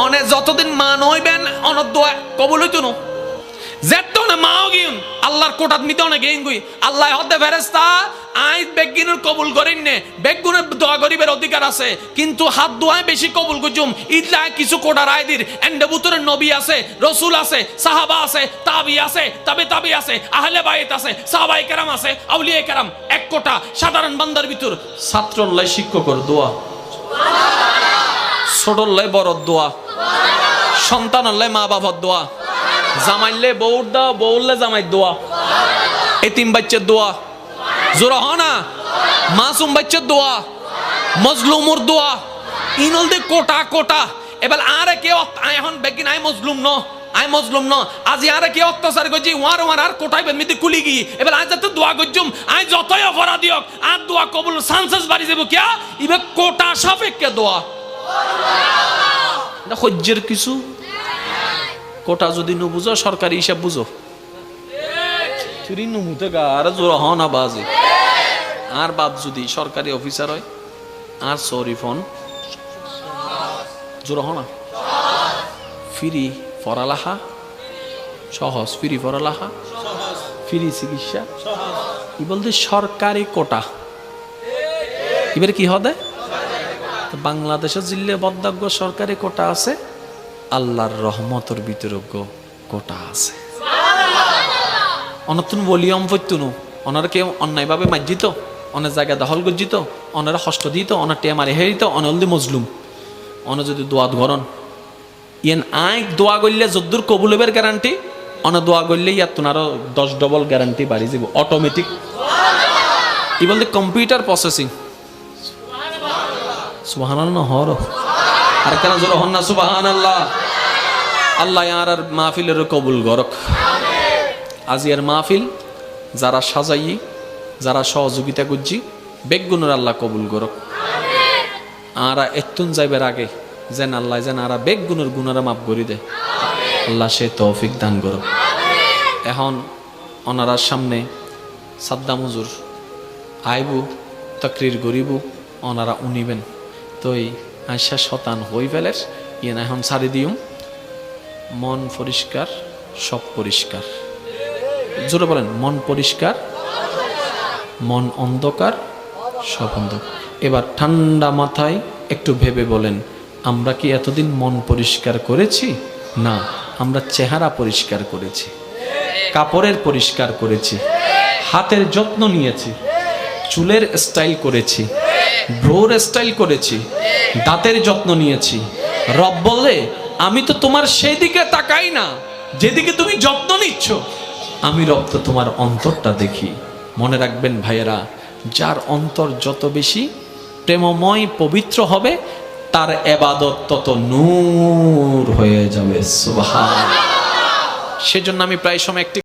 অনে যতদিন মা নইবেন, অনর দোয়া কবুল হইতো না। মাও গিন আল্লাহর কোটাত মিতে অনেক গেইন গুই। আল্লাহ হদ্দে ফেরেস্তা আই বেগিনুর কবুল করেন নে বেগুনের দোয়া গরিবের অধিকার আছে, কিন্তু হাত দোয়ায় বেশি কবুল গুজুম। ইদলা কিছু কোটা রায় দির এন্ডে বুতরে নবী আছে, রসুল আছে, সাহাবা আছে, তাবি আছে, তাবে তাবি আছে, আহলে বাইত আছে সাহাবাই কেরাম আছে আউলিয়া কেরাম। এক কোটা সাধারণ বান্দার ভিতর। ছাত্রল্লাই শিক্ষকর দোয়া। ছোটল্লাই বড় দোয়া সন্তান হলে মা বাবার দোয়া জামাইলে বউর দা বউরলে জামাই দোয়া, এতিম বাচ্চার দোয়া জোরা হ না? মাসুম বাচ্চার দোয়া, মজলুমুর দোয়া, ইনল দে কোটা কোটা, এবার আরে কে এখন বেগিন আই মজলুম ন আই মজলুম ন, আজি আরে কে অত্যাচার করছি, ওয়ার ওয়ার আর কোটাই বেন মিতে কুলি গি এবার আজ যাতে দোয়া করছুম আই যতই অপরাধী হোক, আর দোয়া কবুল, সানসেস বাড়ি যাব, কিয়া? ইবে কোটা সাপেক্ষে দোয়া। এটা কিছু? কোটা যদি বুঝো, সরকারি হিসাব বুঝো। তুই নুমুতে গা, আর বাদ যদি সরকারি অফিসার হয়, আর সরি ফোন। জোর হ না? ফ্রি পড়ালেখা সহজ ফ্রি পড়ালেখা ফ্রি চিকিৎসা। কি বলতে সরকারি কোটা। এবার কি হবে তো বাংলাদেশের জিল্লে বদ্দাগ্য সরকারি কোটা আছে, আল্লাহর রহমতর বিতরজ্ঞ কোটা আছে। অনতুন বলিয়ম পত্যুনু অনার কেউ অন্যায়ভাবে মার্জিত অনেক জায়গা দখল গজ্জিত, অনারা হস্ত দিত অনার টিয়া মারি হেরিত অনলদি মজলুম। অন যদি দোয়াত গরন ইয়েন আই দোয়া করলে যদ্দুর কবুলের গ্যারান্টি অন দোয়া করলে ইয়ার তোমারও দশ ডবল গ্যারান্টি বাড়ি যাব অটোমেটিক ই বলতে কম্পিউটার প্রসেসিং আল্লাহ আল্লাহ আর আর মাহফিলের কবুল গরক মাহফিল, যারা সাজাই, যারা সহযোগিতা করছি, বেগুনের আল্লাহ কবুল গরক আরা এত্তুন যাইবার আগে যেন আল্লাহ যেন আরা বেগুনের গুণারা মাফ করি দে আল্লাহ সে তৌফিক দান করক। এখন অনারার সামনে সাদ্দাম হুজুর আইবু, তকরির গরিবু, অনারা উনিবেন। তই আয়সা শতান হই ফেলের। ইয়ে না, এখন ছাড়ি দিউম। মন পরিষ্কার, সব পরিষ্কার। জোরে বলেন, মন পরিষ্কার, মন অন্ধকার, সব অন্ধকার। এবার ঠান্ডা মাথায় একটু ভেবে বলেন, আমরা কি এতদিন মন পরিষ্কার করেছি? না, আমরা চেহারা পরিষ্কার করেছি। কাপড়ের পরিষ্কার করেছি। হাতের যত্ন নিয়েছি। চুলের স্টাইল করেছি। ভ্রোর স্টাইল করেছি, দাঁতের যত্ন নিয়েছি। রব বলে আমি তো তোমার সেই দিকে তাকাই না, যেদিকে তুমি যত্ন নিচ্ছ। আমি রব তো তোমার অন্তরটা দেখি। মনে রাখবেন ভাইয়েরা, যার অন্তর যত বেশি প্রেমময় পবিত্র হবে, তার এবাদত তত নূর হয়ে যাবে। সুবহান সেজন্য আমি প্রায় সময় একটি